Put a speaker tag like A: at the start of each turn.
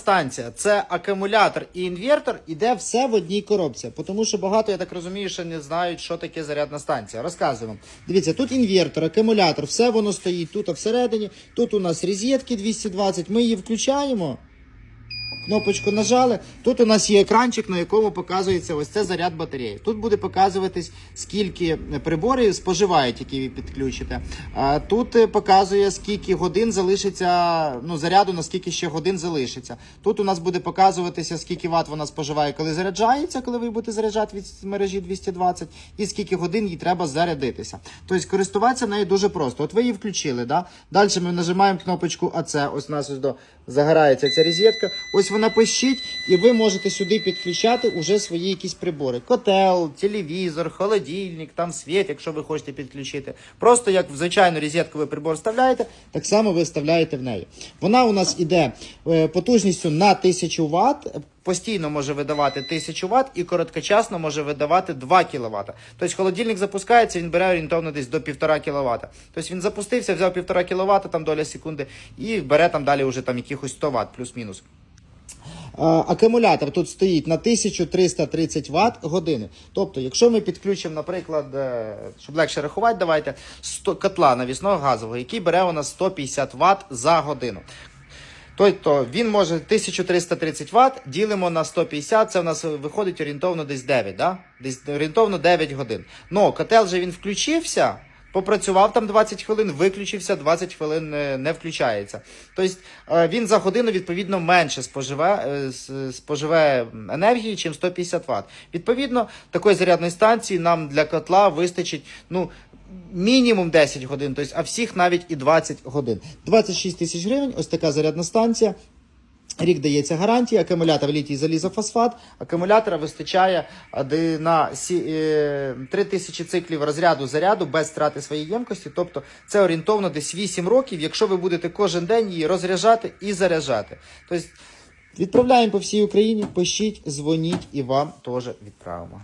A: станція це акумулятор і інвертор, іде все в одній коробці. Тому що багато, я так розумію, що не знають, що таке зарядна станція. Розказуємо. Дивіться, тут інвертор, акумулятор, все воно стоїть тут а всередині. Тут у нас розетки 220. Ми її включаємо. Кнопочку нажали. Тут у нас є екранчик, на якому показується ось це заряд батареї. Тут буде показуватись, скільки приборів споживають, які ви підключите. Тут е, показує, скільки годин залишиться, ну, заряду, наскільки ще годин залишиться. Тут у нас буде показуватися, скільки ват вона споживає, коли заряджається, коли ви будете заряджати від мережі 220, і скільки годин їй треба зарядитися. Тобто користуватися нею дуже просто. От ви її включили, да? далі ми нажимаємо кнопочку АЦ. Ось у нас ось до загорається ця розетка. Ось вона пищить, і ви можете сюди підключати уже свої якісь прибори: котел, телевізор, холодильник, там світ, якщо ви хочете підключити. Просто як в звичайну розетку прибор вставляєте, так само ви вставляєте в неї. Вона у нас іде е, потужністю на 1000 Вт. Постійно може видавати 1000 Вт і короткочасно може видавати 2 кВт. Тобто холодильник запускається, він бере орієнтовно десь до 1,5 кВт. Тобто він запустився, взяв 1,5 кВт, там доля секунди, і бере там далі вже там якихось 100 Вт, плюс-мінус. Акумулятор тут стоїть на 1330 Вт години. Тобто, якщо ми підключимо, наприклад, е, щоб легше рахувати, давайте 100 котла навісного газового, який бере у нас 150 Вт за годину. Тобто він може 1330 Вт, ділимо на 150, це у нас виходить орієнтовно десь 9, да? десь орієнтовно 9 годин. Ну, котел же він включився, попрацював там 20 хвилин, виключився, 20 хвилин не включається. Тобто е, він за годину відповідно менше споживе, е, споживе енергії, ніж 150 Вт. Відповідно, такої зарядної станції нам для котла вистачить ну, мінімум 10 годин, тобто, а всіх навіть і 20 годин. 26 тисяч гривень, ось така зарядна станція. Рік дається гарантія, акумулятор літій залізофосфат. Акумулятора вистачає на сі- е, 3000 циклів розряду заряду без втрати своєї ємкості. Тобто це орієнтовно десь 8 років, якщо ви будете кожен день її розряджати і заряджати. Тобто відправляємо по всій Україні, пишіть, дзвоніть і вам теж відправимо.